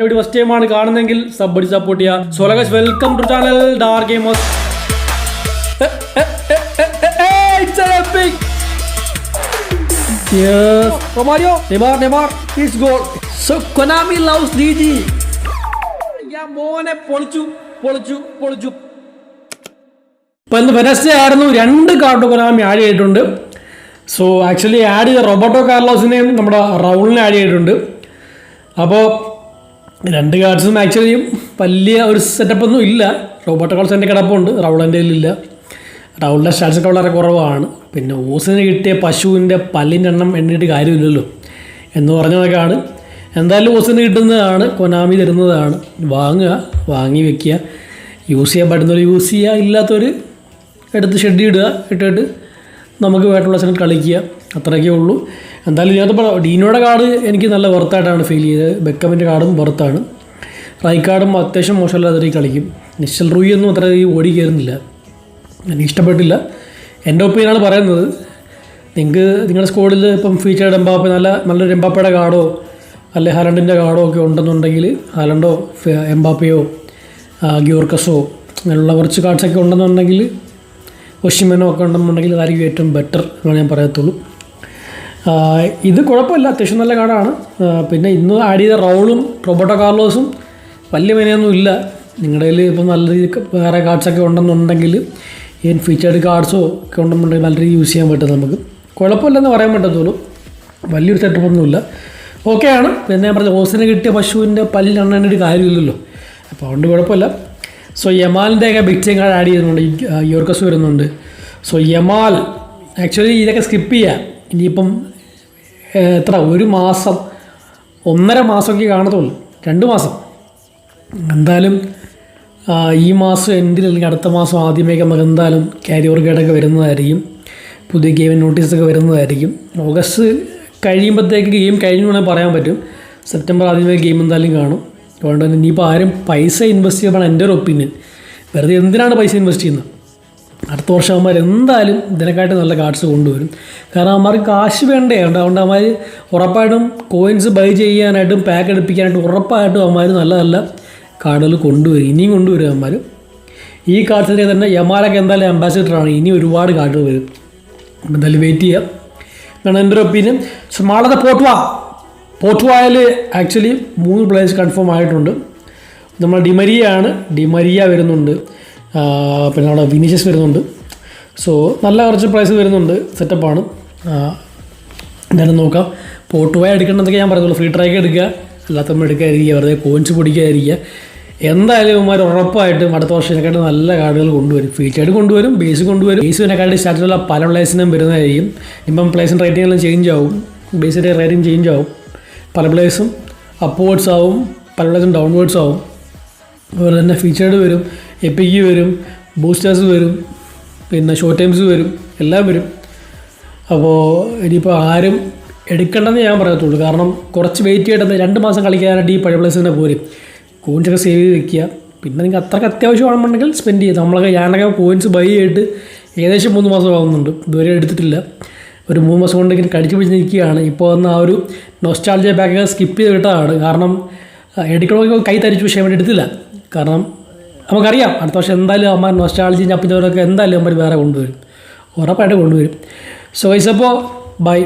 ഇവിടെ first time ആണ് കാണുന്നെങ്കിൽ സബ് അടി സപ്പോർട്ട് ചെയ്യുക so guys welcome to channel dark gamers മോനെ പൊളിച്ചു പൊളിച്ചു പൊളിച്ചു. രണ്ട് കാർഡ് കൊനാമി ആഡ് ചെയ്തിട്ടുണ്ട്. സോ ആക്ച്വലി ആഡ് ചെയ്ത റോബർട്ടോ കാർലോസിനെയും നമ്മുടെ റൗളിനെ ആഡ് ചെയ്തിട്ടുണ്ട്. അപ്പോൾ രണ്ട് ഗാർഡ്സും ആക്ച്വലി വലിയ ഒരു സെറ്റപ്പ് ഒന്നും ഇല്ല. റോബർട്ട് കാർലോസ് എന്റെ കിടപ്പുണ്ട്. റൗളന്റെ ഇല്ല റൗളിന്റെ സ്റ്റാറ്റ്സ് വളരെ കുറവാണ്. പിന്നെ ഓസിന് കിട്ടിയ പശുവിന്റെ പല്ലിന്റെ എണ്ണം എണ്ണിയിട്ട് കാര്യമില്ലല്ലോ എന്ന് പറഞ്ഞതൊക്കെയാണ്. എന്തായാലും ഓസിന് കിട്ടുന്നതാണ്. കൊനാമി തരുന്നതാണ്. വാങ്ങുക വാങ്ങി വെക്കുക. യൂസ് ചെയ്യാൻ പറ്റുന്നവർ യൂസ് ചെയ്യുക. ഇല്ലാത്തവർ എടുത്ത് ഷെഡ് ഇടുക. ഇട്ടിട്ട് നമുക്ക് വേണ്ടുള്ള സ്ഥലം കളിക്കുക. അത്രയൊക്കെ ഉള്ളൂ. എന്തായാലും ഞാൻ പറഞ്ഞു ഡീനോയുടെ കാർഡ് എനിക്ക് നല്ല വെറുത്തായിട്ടാണ് ഫീൽ ചെയ്തത്. ബെക്കമിന്റെ കാർഡും വെറുത്താണ് കാർഡും അത്യാവശ്യം മോശമല്ലാത്ത രീതിയിൽ കളിക്കും. നിശ്ചൽ റൂയി ഒന്നും അത്ര ഓടി കയറുന്നില്ല. എനിക്ക് ഇഷ്ടപ്പെട്ടില്ല. എന്റെ ഒപ്പീനാണ് പറയുന്നത്. നിങ്ങൾക്ക് നിങ്ങളുടെ സ്കോഡിൽ ഇപ്പം ഫീച്ചേർഡ് എംബാപ്പ നല്ല നല്ലൊരു എംബാപ്പയുടെ കാർഡോ അല്ലെ ഹാലണ്ടിന്റെ കാർഡോ ഒക്കെ ഉണ്ടെന്നുണ്ടെങ്കിൽ ഹാലണ്ടോ എംബാപ്പയോ ഗ്യൂർക്കസോ അങ്ങനെയുള്ള കുറച്ച് കാർഡ്സൊക്കെ ഉണ്ടെന്നുണ്ടെങ്കിൽ ഒഷിമനോ ഒക്കെ ഉണ്ടെന്നുണ്ടെങ്കിൽ അതായിരിക്കും ഏറ്റവും ബെറ്റർ എന്നാണ് ഞാൻ പറയത്തുള്ളൂ. ഇത് കുഴപ്പമില്ല അത്യാവശ്യം നല്ല കാർഡാണ് പിന്നെ ഇന്ന് ആഡ് ചെയ്ത റൗളും റോബർട്ടോ കാർലോസും വലിയ വിനയൊന്നും ഇല്ല. നിങ്ങളുടെ കയ്യിൽ ഇപ്പം നല്ല രീതിക്ക് വേറെ കാർഡ്സൊക്കെ ഉണ്ടെന്നുണ്ടെങ്കിൽ ഈ ഫീച്ചേർഡ് കാർഡ്സോ ഒക്കെ ഉണ്ടെന്നുണ്ടെങ്കിൽ നല്ല രീതിയിൽ യൂസ് ചെയ്യാൻ പറ്റും നമുക്ക്. കുഴപ്പമില്ലെന്ന് പറയാൻ പറ്റത്തുള്ളൂ. വലിയൊരു സെറ്റപ്പൊന്നുമില്ല ഓക്കെയാണ് പിന്നെ ഞാൻ പറഞ്ഞത് ഓസിന് കിട്ടിയ പശുവിന്റെ പല്ലിൽ എണ്ണേണ്ട കാര്യമില്ലല്ലോ. അപ്പോൾ അതുകൊണ്ട് കുഴപ്പമില്ല. സോ യമാലിന്റെയൊക്കെ ബിഗ് കാർഡ് ആഡ് ചെയ്യുന്നുണ്ട്. യോർക്കസ് വരുന്നുണ്ട്. സോ യമാൽ ആക്ച്വലി ഇതൊക്കെ സ്കിപ്പ് ചെയ്യാം. ഇനിയിപ്പം എത്ര ഒരു മാസം ഒന്നര മാസമൊക്കെ കാണത്തുള്ളൂ. രണ്ട് മാസം. എന്തായാലും ഈ മാസം എൻഡിൽ അല്ലെങ്കിൽ അടുത്ത മാസം ആദ്യമേക്ക് നമുക്ക് എന്തായാലും ക്യാരിയർ ഗൈഡൊക്കെ വരുന്നതായിരിക്കും. പുതിയ ഗെയിം നോട്ടീസൊക്കെ വരുന്നതായിരിക്കും. ഓഗസ്റ്റ് കഴിയുമ്പോഴത്തേക്ക് ഗെയിം കഴിഞ്ഞു വേണമെങ്കിൽ പറയാൻ പറ്റും. സെപ്റ്റംബർ ആദ്യമേ ഗെയിം എന്തായാലും കാണും. അതുകൊണ്ട് തന്നെ ഇനിയിപ്പോൾ ആരും പൈസ ഇൻവെസ്റ്റ് ചെയ്യുമ്പോൾ എന്റെ ഒരു ഒപ്പീനിയൻ വെറുതെ എന്തിനാണ് പൈസ ഇൻവെസ്റ്റ് ചെയ്യുന്നത്? അടുത്ത വർഷം അവന്മാർ എന്തായാലും ഇതിനെക്കാട്ടി നല്ല കാർഡ്സ് കൊണ്ടുവരും. കാരണം അവന്മാർക്ക് കാശ് വേണ്ടേ? അതുകൊണ്ട് അവന്മാർ ഉറപ്പായിട്ടും കോയിൻസ് ബൈ ചെയ്യാനായിട്ടും പാക്ക് എടുപ്പിക്കാനായിട്ടും ഉറപ്പായിട്ടും അവന്മാർ നല്ല നല്ല കാർഡുകൾ കൊണ്ടുവരും. ഇനിയും കൊണ്ടുവരും അവന്മാർ ഈ കാർഡ്സിനെ തന്നെ യമാലൊക്കെ എന്തായാലും അംബാസിഡറാണ് ഇനി ഒരുപാട് കാർഡുകൾ വരും. എന്തായാലും വെയിറ്റ് ചെയ്യാം. എന്നാണ് എന്റെ ഒരു ഒപ്പീനിയൻ സ്മാളത പോട്ടുവ പോട്ടുവായിൽ ആക്ച്വലി മൂന്ന് പ്ലേയേഴ്സ് കൺഫേം ആയിട്ടുണ്ട്. നമ്മൾ ഡിമരിയ ആണ്. ഡിമരിയ വരുന്നുണ്ട്. പിന്നെ അവിടെ വിനീഷ്യസ് വരുന്നുണ്ട്. സോ നല്ല കുറച്ച് പ്രൈസ് വരുന്നുണ്ട് സെറ്റപ്പാണ് എന്തായാലും നോക്കാം. പോട്ടുവായ എടുക്കേണ്ടതൊക്കെ ഞാൻ പറയുന്നുള്ളൂ ഫ്രീ ട്രൈക്ക് എടുക്കുക അല്ലാത്ത നമ്മൾ എടുക്കാതിരിക്കുക വെറുതെ കോഞ്ച് പൊടിക്കാതിരിക്കുക. എന്തായാലും ഇവന്മാർ ഉറപ്പായിട്ടും അടുത്ത വർഷത്തിനെക്കാട്ട് നല്ല കാർഡുകൾ കൊണ്ടുവരും. ഫീച്ചേർഡ് കൊണ്ടുവരും ബേസ് കൊണ്ടുവരും. ബേസിനെക്കാട്ടി സ്റ്റാർട്ടിലുള്ള പല പ്ലേസിനും വരുന്നതായിരിക്കും. ഇപ്പം പ്ലേസിന്റെ റേറ്റിംഗ് എല്ലാം ചേഞ്ച് ആവും. ബേസിന്റെ റേറ്റിംഗ് ചേഞ്ച് ആവും. പല പ്ലേസും അപ്വേർഡ്സ് ആവും പല പ്ലേസും ഡൗൺവേർഡ്സ് ആവും. അതുപോലെ തന്നെ ഫീച്ചേർഡ് വരും. എപ്പിക്ക് വരും ബൂസ്റ്റേഴ്സ് വരും പിന്നെ ഷോർട്ട് ടൈംസ് വരും എല്ലാം വരും. അപ്പോൾ ഇനിയിപ്പോൾ ആരും എടുക്കണ്ടെന്ന് ഞാൻ പറയത്തുള്ളൂ. കാരണം കുറച്ച് വെയിറ്റ് ചെയ്യേണ്ടത് രണ്ട് മാസം കളിക്കാനായിട്ട് ഈ പഴയ പ്ലേസ് തന്നെ പോരും. കോയിൻസൊക്കെ സേവ് ചെയ്ത് വെക്കുക. പിന്നെ നിങ്ങൾക്ക് അത്രയ്ക്ക് അത്യാവശ്യമാണെന്നുണ്ടെങ്കിൽ സ്പെൻഡ് ചെയ്യുക. നമ്മളൊക്കെ ഞാനൊക്കെ കോയിൻസ് ബൈ ചെയ്തിട്ട് ഏകദേശം മൂന്ന് മാസം ആവുന്നുണ്ട്. ഇതുവരെ എടുത്തിട്ടില്ല. ഒരു മൂന്ന് മാസം കൊണ്ട് ഇങ്ങനെ കടിച്ചു പിടിച്ച് നിൽക്കുകയാണ്. ഇപ്പോൾ വന്ന ആ ഒരു നൊസ്റ്റാൾജിയ ബാക്കൊക്കെ സ്കിപ്പ് ചെയ്ത് വിട്ടതാണ്. കാരണം എടുക്കണമെങ്കിൽ കൈ തരിച്ചു പക്ഷേ വേണ്ടി എടുത്തില്ല. കാരണം നമുക്കറിയാം. അടുത്ത വർഷം എന്തായാലും അമ്മ നൊസ്റ്റാളജി ചപ്പിച്ചവരൊക്കെ എന്തായാലും അമ്മ വേറെ കൊണ്ടുവരും. ഉറപ്പായിട്ട് കൊണ്ടുവരും. So ഇസപ്പോൾ by